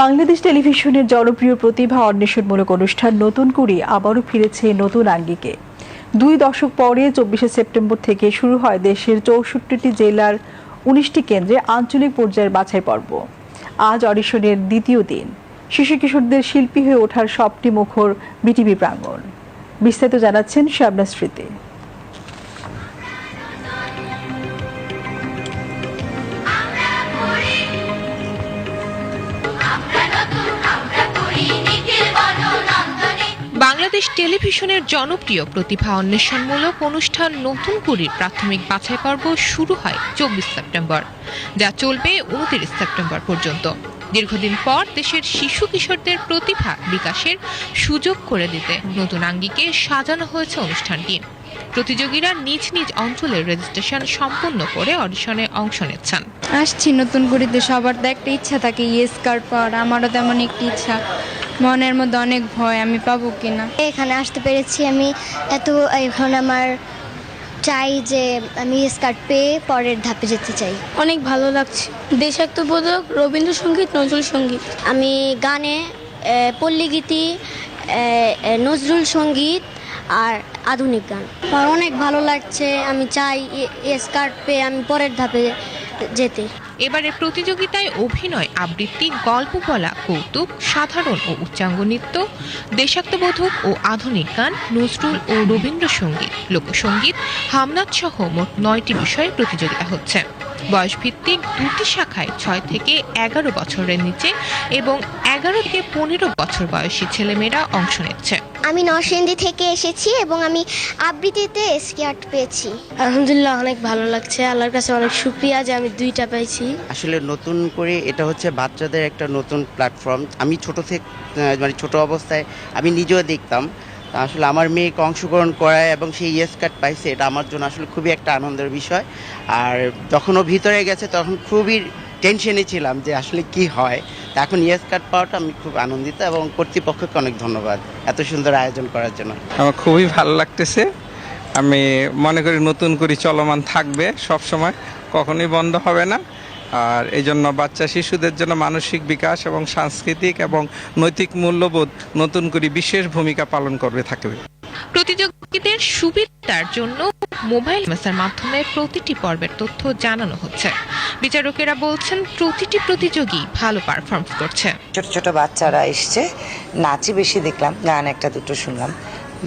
বাংলাদেশ টেলিভিশনের জনপ্রিয় প্রতিভা অন্বেষণমূলক অনুষ্ঠান নতুন করে আবারও ফিরেছে নতুন আঙ্গিকে। দুই দশক পরে চব্বিশে সেপ্টেম্বর থেকে শুরু হয় দেশের চৌষট্টিটি জেলার উনিশটি কেন্দ্রে আঞ্চলিক পর্যায়ের বাছাই পর্ব। আজ অডিশনের দ্বিতীয় দিন। শিশু কিশোরদের শিল্পী হয়ে ওঠার সবটি মুখর বিটিভি প্রাঙ্গণ। বিস্তারিত জানাচ্ছেন শাবনা স্মৃতি। বাংলাদেশ টেলিভিশনের জনপ্রিয় প্রতিভা অন্বেষণমূলক অনুষ্ঠান নতুন কুড়ির প্রাথমিক বাছাই পর্ব শুরু হয় চব্বিশ সেপ্টেম্বর, যা চলবে উনত্রিশ সেপ্টেম্বর পর্যন্ত। দীর্ঘদিন পর দেশের শিশু কিশোরদের প্রতিভা বিকাশের সুযোগ করে দিতে নতুন আঙ্গিকে সাজানো হয়েছে অনুষ্ঠানটি। প্রতিযোগীরা নিজ নিজ অঞ্চলের রেজিস্ট্রেশন সম্পূর্ণ করে অডিশনে অংশ নিচ্ছেন। আসছি নতুন করিতে সবার তো একটা ইচ্ছা থাকে ইয়েস কার্ড পাওয়ার, আমারও তেমন একটি ইচ্ছা। মনের মধ্যে অনেক ভয় আমি পাবো কিনা? এখানে আসতে পেরেছি আমি। এত এখন আমার চাই যে আমি স্কার্ট পেয়ে পরের ধাপে যেতে চাই। অনেক ভালো লাগছে। দেশাত্মবোধক রবীন্দ্রসঙ্গীত নজরুল সংগীত। আমি গানে পল্লীগীতি নজরুল সংগীত আর আধুনিক গান। আমার অনেক ভালো লাগছে আমি চাই স্কার্ট পেয়ে আমি পরের ধাপে যেতে। এবারে প্রতিযোগিতায় অভিনয়, আবৃত্তি, গল্প বলা, কৌতুক, সাধারণ ও উচ্চাঙ্গ নৃত্য, দেশাত্মবোধক ও আধুনিক গান, নজরুল ও রবীন্দ্রসঙ্গীত, লোকসঙ্গীত, হামনাথ সহ মোট নয়টি বিষয়ে প্রতিযোগিতা হচ্ছে। বয়সভিত্তিক দুটি শাখায় ছয় থেকে এগারো বছরের নিচে এবং এগারো থেকে পনেরো বছর বয়সী ছেলেমেয়েরা অংশ নিচ্ছে। আমি নরসিংদী থেকে এসেছি এবং আমি আবৃত্তিতে স্কার্ট পেয়েছি। আলহামদুলিল্লাহ অনেক ভালো লাগছে। আল্লাহর কাছে অনেক সুপ্রিয়া যে আমি দুইটা পাইছি আসলে নতুন করে এটা হচ্ছে বাচ্চাদের একটা নতুন প্ল্যাটফর্ম আমি ছোট থেকে মানে ছোট অবস্থায় আমি নিজেও দেখতাম। আসলে আমার মেয়েকে অংশগ্রহণ করায় এবং সেই ইয়েস কার্ড পাইছে, এটা আমার জন্য আসলে খুবই একটা আনন্দের বিষয়। আর যখন ও ভিতরে গেছে, তখন খুবই টেনশনে ছিলাম যে আসলে কি হয়। তা এখন ইয়েস কার্ড পাওয়াটা আমি খুব আনন্দিত এবং কর্তৃপক্ষকে অনেক ধন্যবাদ এত সুন্দর আয়োজন করার জন্য। আমার খুবই ভালো লাগতেছে। আমি মনে করি নতুন করে চলমান থাকবে সব সময় কখনোই বন্ধ হবে না। আর এই জন্য বাচ্চা শিশুদের জন্য মানসিক বিকাশ এবং সাংস্কৃতিক এবং নৈতিক মূল্যবোধ নতুন করে বিশেষ ভূমিকা পালন করবে থাকবে। প্রতিযোগীদের সুবিধার জন্য মোবাইল মেসের মাধ্যমে প্রতিটি পর্বের তথ্য জানানো হচ্ছে। বিচারকেরা বলছেন প্রতিটি প্রতিযোগী ভালো পারফর্ম করছে। ছোট ছোট বাচ্চারা এসছে নাচই বেশি দেখলাম গান একটা দুটো শুনলাম।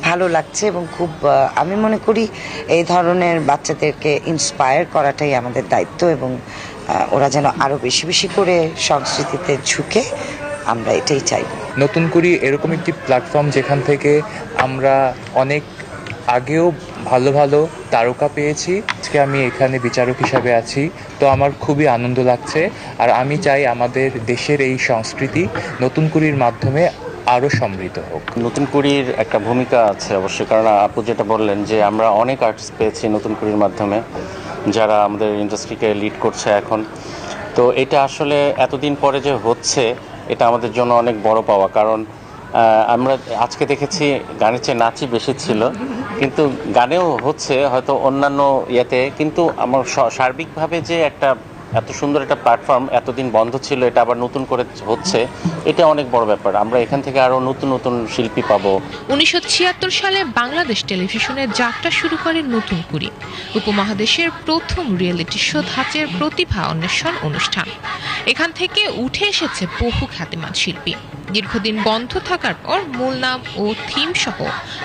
ভালো লাগছে এবং খুব আমি মনে করি এই ধরনের বাচ্চাদেরকে ইন্সপায়ার করাটাই আমাদের দায়িত্ব এবং ওরা যেন আরও বেশি বেশি করে সংস্কৃতিতে ঝুঁকে, আমরা এটাই চাইব। নতুন করি এরকম একটি প্ল্যাটফর্ম যেখান থেকে আমরা অনেক আগেও ভালো ভালো তারকা পেয়েছি, আজকে আমি এখানে বিচারক হিসাবে আছি, তো আমার খুবই আনন্দ লাগছে। আর আমি চাই আমাদের দেশের এই সংস্কৃতি নতুন কুড়ির মাধ্যমে আরও সমৃদ্ধ হোক। নতুন কুড়ির একটা ভূমিকা আছে অবশ্যই কারণ আপু যেটা বললেন যে আমরা অনেক আর্টিস্ট পেয়েছি নতুন কুড়ির মাধ্যমে, যারা আমাদের ইন্ডাস্ট্রিকে লিড করছে এখন। তো এটা আসলে এতদিন পরে যে হচ্ছে, এটা আমাদের জন্য অনেক বড় পাওয়া। কারণ আমরা আজকে দেখেছি গানের চেয়ে নাচই বেশি ছিল, কিন্তু গানেও হচ্ছে হয়তো অন্যান্য ইয়েতে, কিন্তু আমার সার্বিকভাবে যে একটা এত সুন্দর একটা প্ল্যাটফর্ম এতদিন বন্ধ ছিল, এটা আবার নতুন করে হচ্ছে, এটা অনেক বড় ব্যাপার। আমরা এখান থেকে আরও নতুন নতুন শিল্পী পাবো। উনিশশো সালে বাংলাদেশ টেলিভিশনের যাত্রা শুরু করে নতুন কুড়ি, উপমহাদেশের প্রথম রিয়েলিটি শো ধাঁচের প্রতিভা অন্বেষণ অনুষ্ঠান। এখান থেকে উঠে এসেছে বহু খ্যাতিমান শিল্পী। দীর্ঘদিন বন্ধ থাকার পর মূল নাম ও থিম সহ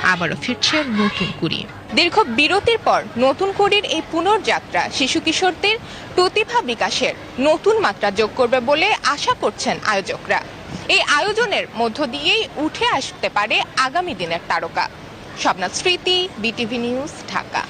আবারও ফিরছে নতুন কুড়ি। দীর্ঘ বিরতির পর নতুন কুড়ির এই পুনর্যাত্রা শিশু কিশোরদের প্রতিভা বিকাশের নতুন মাত্রা যোগ করবে বলে আশা করছেন আয়োজকরা। এই আয়োজনের মধ্য দিয়েই উঠে আসতে পারে আগামী দিনের তারকা। স্বপ্না স্মৃতি, বিটিভি নিউজ, ঢাকা।